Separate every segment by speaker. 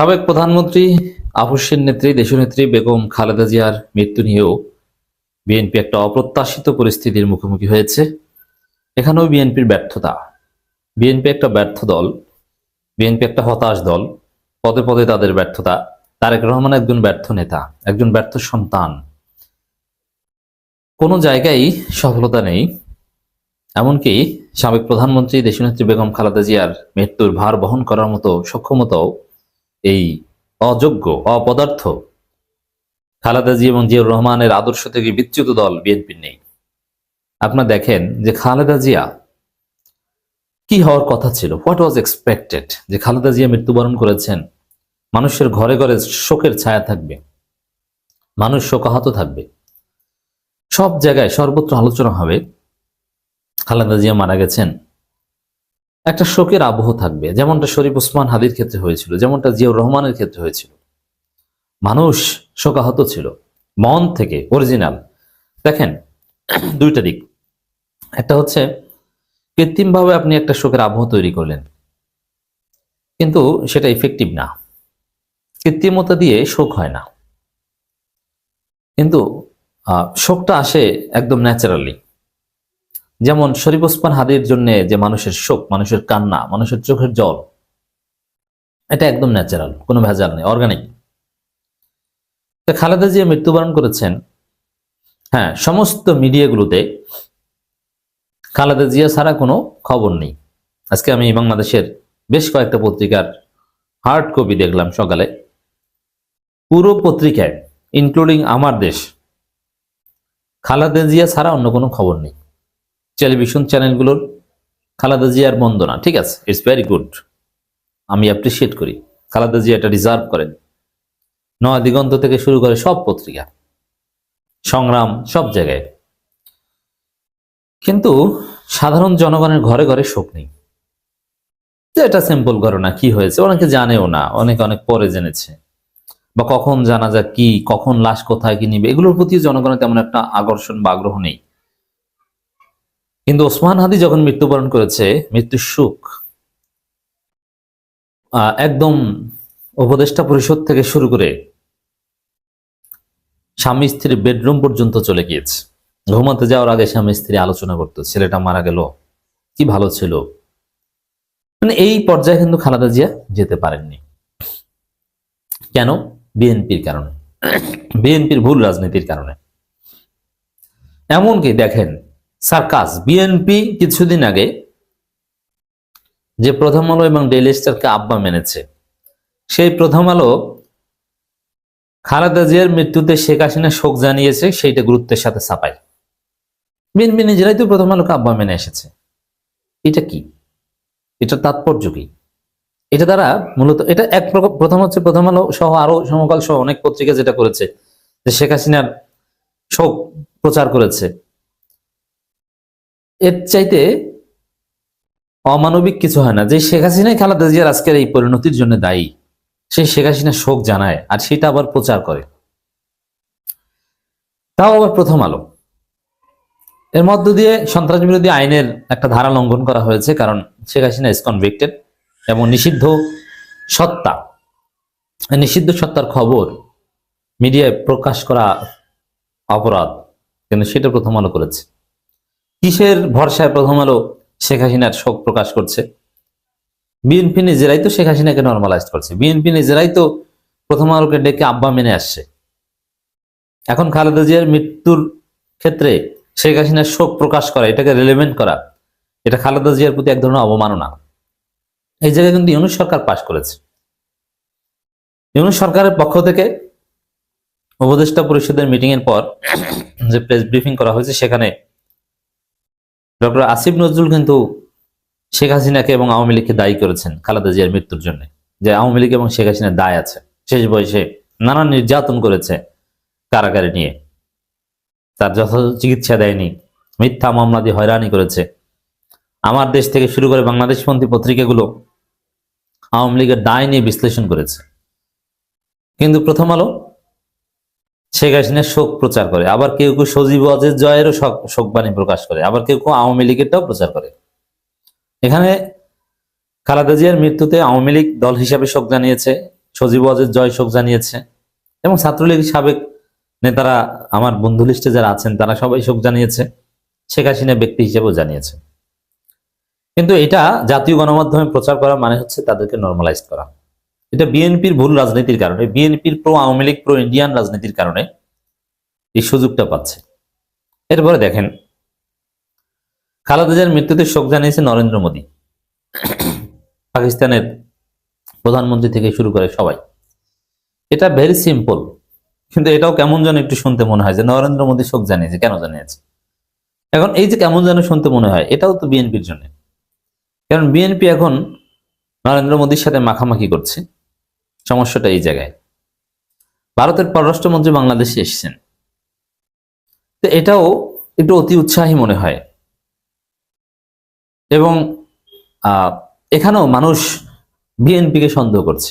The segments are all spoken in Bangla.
Speaker 1: সাবেক প্রধানমন্ত্রী আপসের নেত্রী, দেশনেত্রী বেগম খালেদা জিয়ার মৃত্যু নিয়েও বিএনপি একটা অপ্রত্যাশিত পরিস্থিতির মুখোমুখি হয়েছে। এখানেও বিএনপির ব্যর্থতা। বিএনপি একটা ব্যর্থ দল, বিএনপি একটা হতাশ দল, পদে পদে তাদের ব্যর্থতা। তারেক রহমান একজন ব্যর্থ নেতা, একজন ব্যর্থ সন্তান। কোনো জায়গায় সফলতা নেই। এমনকি সাবেক প্রধানমন্ত্রী, দেশনেত্রী বেগম খালেদা জিয়ার মৃত্যুর ভার বহন করার মতো সক্ষমতাও এই অযোগ্য, অপদার্থ খালেদা জিয়া এবং জিয়াউর রহমানের আদর্শ থেকে বিচ্যুত দল বিএনপির নেই। আপনারা দেখেন যে খালেদা জিয়া কি হওয়ার কথা ছিল? হোয়াট ওয়াজ এক্সপেক্টেড যে খালেদা জিয়া মৃত্যুবরণ করেছেন, মানুষের ঘরে ঘরে শোকের ছায়া থাকবে, মানুষ শোকাহত থাকবে। সব জায়গায় সর্বত্র আলোচনা হবে, খালেদা জিয়া মারা গেছেন একটা শোকের আবহ থাকবে। যেমনটা শরীফ ওসমান হাদির ক্ষেত্রে হয়েছিল, যেমনটা জিয়াউর রহমানের ক্ষেত্রে হয়েছিল। মানুষ শোকাহত ছিল, মন থেকে অরিজিনাল দেখেন, দুইটা দিক। একটা হচ্ছে, কৃত্রিমভাবে আপনি একটা শোকের আবহ তৈরি করলেন, কিন্তু সেটা ইফেক্টিভ না। কৃত্রিমতা দিয়ে শোক হয় না। কিন্তু শোকটা আসে একদম ন্যাচারালি যেমন শরীফ ওসমান হাদির জন্য যে মানুষের শোক, মানুষের কান্না, মানুষের চোখের জল, এটা একদম ন্যাচারাল কোনো ভেজাল নেই অর্গানিক তো খালেদা জিয়া মৃত্যুবরণ করেছেন হ্যাঁ সমস্ত মিডিয়াগুলোতে খালেদা জিয়া ছাড়া কোনো খবর নেই। আজকে আমি বাংলাদেশের বেশ কয়েকটা পত্রিকার হার্ড কপি দেখলাম সকালে। পুরো পত্রিকায় ইনক্লুডিং আমার দেশ, খালেদা জিয়া ছাড়া অন্য কোনো খবর নেই। টেলিভিশন চ্যানেলগুলোর খালাদা জিয়ার বন্দনা, ঠিক আছে? ইটস ভেরি গুড আমি অ্যাপ্রিসিয়েট করি। খালাদা জিয়া এটা রিজার্ভ করেন। নয় দিগন্ত থেকে শুরু করে সব পত্রিকা, সংগ্রাম সব জায়গায়। কিন্তু সাধারণ জনগণের ঘরে ঘরে শোক নেই। এটা সিম্পল ঘটনা, কি হয়েছে? অনেকে জানেও না, অনেকে অনেক পরে জেনেছে। বা কখন জানা যাক কি, কখন লাশ কোথায়, কি নিবে? এগুলোর প্রতি জনগণের তেমন একটা আকর্ষণ বা আগ্রহ নেই। কিন্তু ওসমান হাদি যখন মৃত্যুবরণ করেছে, মৃত্যুর সুখ একদম উপদেষ্টা পরিষদ থেকে শুরু করে স্বামী স্ত্রীর বেডরুম পর্যন্ত চলে গিয়েছে। ঘুমাতে যাওয়ার আগে স্বামী স্ত্রী আলোচনা করতো, ছেলেটা মারা গেল, কি ভালো ছিল? মানে এই পর্যায়ে কিন্তু খালেদা জিয়া যেতে পারেননি। কেন? বিএনপির কারণে। বিএনপির ভুল রাজনীতির কারণে। এমনকি দেখেন সার্কাস বিএনপি কিছুদিন আগে যে প্রথম আলো এবং ডেইলি স্টারকে আব্বা মেনেছে। সেই প্রথম আলো খালেদা জিয়ার মৃত্যুতে শেখ হাসিনা শোক জানিয়েছে, সেইটা গুরুত্বের সাথে ছাপায়। বিএনপি নিজেরাই তো প্রথম আলোকে আব্বা মেনে এসেছে। এটা কি? এটা তাৎপর্য কি? এটা দ্বারা মূলত এটা এক প্রথম হচ্ছে প্রথম আলো সহ আরও সমকাল সহ অনেক পত্রিকা যেটা করেছে যে শেখ হাসিনার শোক প্রচার করেছে। এর চাইতে অমানবিক কিছু হয় না। যে শেখ হাসিনাই খালেদা জিয়ার আজকের এই পরিণতির জন্য দায়ী, সে শেখ হাসিনা শোক জানায় আর সেটা আবার প্রচার করে। তাও আবার প্রথম আলো। এর মধ্য দিয়ে সন্ত্রাস বিরোধী আইনের একটা ধারা লঙ্ঘন করা হয়েছে, কারণ শেখ হাসিনা ইজ কনভিক্টেড এবং নিষিদ্ধ সত্তা। নিষিদ্ধ সত্তার খবর মিডিয়ায় প্রকাশ করা অপরাধ, কিন্তু সেটা প্রথম আলো করেছে। কিসের ভরসায় প্রথম আলো শেখ হাসিনার শোক প্রকাশ করছে? বিএনপি নিজেরাই তো শেখ হাসিনাকে নর্মালাইজ করছে। বিএনপি নিজেরাই তো প্রথম আলোকে ডেকে আব্বা মেনে আসছে। এখন খালেদা জিয়ার মৃত্যুর ক্ষেত্রে শেখ হাসিনার শোক প্রকাশ করা, এটাকে রিলেভেন্ট করা, এটা খালেদা জিয়ার প্রতি এক ধরনের অবমাননা। এই জায়গায় কিন্তু ইউনুস সরকার পাশ করেছে। ইউনুস সরকারের পক্ষ থেকে উপদেষ্টা পরিষদের মিটিং এর পর যে প্রেস ব্রিফিং করা হয়েছে, সেখানে ডক্টর আসিফ নজরুল কিন্তু শেখ হাসিনাকে এবং আওয়ামী লীগকে দায়ী করেছেন খালেদা জিয়ার মৃত্যুর জন্য। যে আওয়ামী লীগ এবং শেখ হাসিনার দায় আছে। শেষ বয়সে নানান নির্যাতন করেছে কারাগারে নিয়ে। তার যথাযথ চিকিৎসা দেয়নি, মিথ্যা মামলা দিয়ে হয়রানি করেছে। আমার দেশ থেকে শুরু করে বাংলাদেশপন্থী পত্রিকাগুলো আওয়ামী লীগের দায় নিয়ে বিশ্লেষণ করেছে। কিন্তু প্রথম আলো শেখ হাসিনার শোক প্রচার করে। আবার কেউ কেউ সজীব অজের জয়েরও শোক- শোকবাণী প্রকাশ করে। আবার কেউ কেউ আওয়ামী লীগেরটাও প্রচার করে। এখানে খালেদা জিয়ার মৃত্যুতে আওয়ামী লীগ দল হিসাবে শোক জানিয়েছে, সজীব ওয়াজের জয় শোক জানিয়েছে এবং ছাত্রলীগের সাবেক নেতারা, আমার বন্ধু লিস্টে যারা আছেন, তারা সবাই শোক জানিয়েছে, শেখ হাসিনা ব্যক্তি হিসেবেও জানিয়েছে। কিন্তু এটা জাতীয় গণমাধ্যমে প্রচার করা মানে হচ্ছে তাদেরকে নর্মালাইজ করা। এটা বিএনপির ভুল রাজনীতির কারণে বিএনপির pro Awami League pro Indian রাজনীতির কারণে এই সুযোগটা পাচ্ছে। এরপরে দেখেন, খালেদা জিয়ার মৃত্যুতে শোক জানিয়েছে নরেন্দ্র মোদী। পাকিস্তানের প্রধানমন্ত্রী থেকে শুরু করে সবাই। এটা ভেরি সিম্পল কিন্তু এটাও কেমন যেন একটু শুনতে মনে হয় যে নরেন্দ্র মোদী শোক জানিয়েছে, কেন জানিয়েছে? এখন এই যে কেমন যেন শুনতে মনে হয়, এটাও তো বিএনপির জন্য। কারণ বিএনপি এখন নরেন্দ্র মোদীর সাথে মাখামাখি করছে। সমস্যাটা এই জায়গায়। ভারতের পররাষ্ট্রমন্ত্রী বাংলাদেশে এসেছেন। তো এটাও একটু অতি উৎসাহী মনে হয়। এবং এখানেও মানুষ বিএনপিকে সন্দেহ করছে।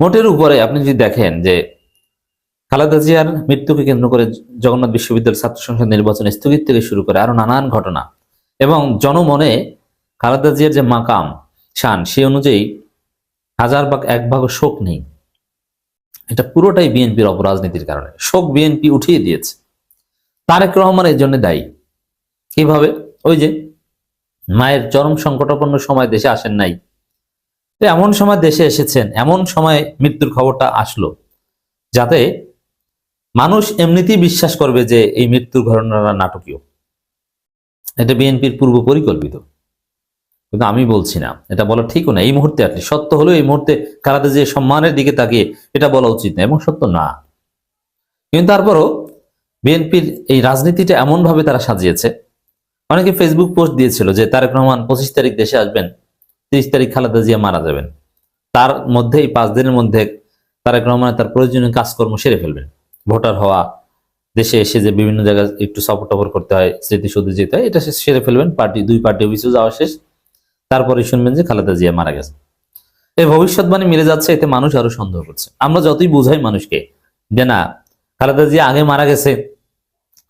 Speaker 1: মোটের উপরে আপনি যদি দেখেন যে খালেদা জিয়ার মৃত্যুকে কেন্দ্র করে জগন্নাথ বিশ্ববিদ্যালয় ছাত্র সংসদ নির্বাচন স্থগিত থেকে শুরু করে আরও নানান ঘটনা এবং জনমনে খালেদা জিয়ার যে মাকাম, শান সে অনুযায়ী হাজার ভাগ, এক ভাগ শোক নেই। এটা পুরোটাই বিএনপির অপরাজনীতির কারণে। শোক বিএনপি উঠিয়ে দিয়েছে। তারেক রহমান এর জন্য দায়ী। কীভাবে? ওই যে মায়ের চরম সংকটাপন্ন সময় দেশে আসেন নাই। তো এমন সময় দেশে এসেছেন, এমন সময় মৃত্যুর খবরটা আসলো, যাতে মানুষ এমনিতেই বিশ্বাস করবে যে এই মৃত্যুর ঘটনাটা নাটকীয়। এটা বিএনপির পূর্ব পরিকল্পিত কিন্তু আমি বলছি না। এটা বলা ঠিকও না। এই মুহূর্তে আর সত্য হলো, এই মুহূর্তে কারাতে যে সম্মানের দিকে তাকিয়ে এটা বলা উচিত না এবং সত্য না। কিন্তু তারপরও বিএনপির এই রাজনীতিটা এমন ভাবে তারা সাজিয়েছে। অনেকে ফেসবুক পোস্ট দিয়েছিল যে তারেক রহমান পঁচিশ তারিখ দেশে আসবেন, তিরিশ তারিখ খালেদা জিয়া মারা যাবেন। তার মধ্যে, এই পাঁচ দিনের মধ্যে তারেক রহমান তার প্রয়োজনীয় কাজকর্ম সেরে ফেলবেন। ভোটার হওয়া, দেশে এসে যে বিভিন্ন জায়গায় একটু সাপোর্ট টাপোর্ট করতে হয়, স্মৃতিসৌধে যেতে হয়, এটা সেরে ফেলবেন। পার্টি, দুই পার্টি অফিসে যাওয়া শেষ। তারপরে শুনবেন যে খালেদা জিয়া মারা গেছে। এই ভবিষ্যৎবাণী মিলে যাচ্ছে, এতে মানুষ আরও সন্দেহ করছে। আমরা যতই বুঝাই মানুষকে যে না, খালেদা জিয়া আগে মারা গেছে,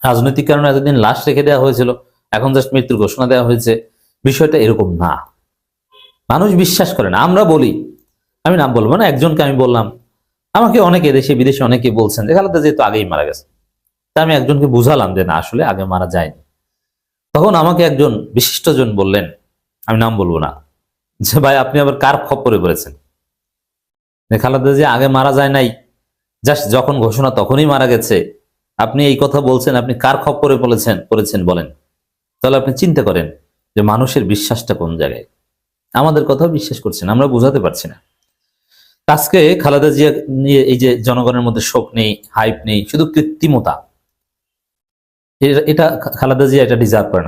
Speaker 1: রাজনৈতিক কারণে এতদিন লাশ রেখে দেওয়া হয়েছিল, এখন জাস্ট মৃত্যুর ঘোষণা দেওয়া হয়েছে, বিষয়টা এরকম না। মানুষ বিশ্বাস করে না। আমরা বলি, আমি নাম বলব না, একজনকে আমি বললাম, আমাকে অনেকে দেশে, বিদেশে অনেকে বলছেন যে খালেদা জিয়া তো আগেই মারা গেছে। তা আমি একজনকে বুঝালাম যে না, আসলে আগে মারা যায়নি। তখন আমাকে একজন বিশিষ্টজন বললেন আমি নাম বলব না। যে ভাই, আপনি আবার কার খপ্পরে পড়েছেন? খালেদা যে আগে মারা যায় নাই, জাস্ট যখন ঘোষণা তখনই মারা গেছে। আপনি এই কথা বলছেন, আপনি কার খপ্পরে পড়েছেন পড়েছেন বলেন। তাহলে আপনি চিন্তা করেন যে মানুষের বিশ্বাসটা কোন জায়গায়? আমাদের কথা বিশ্বাস করছেন, আমরা বোঝাতে পারছি না। আজকে খালেদা জিয়া নিয়ে এই যে জনগণের মধ্যে শোক নেই হাইপ নেই, শুধু কৃত্রিমতা। এটা খালেদা জিয়া এটা ডিজার্ভ করে না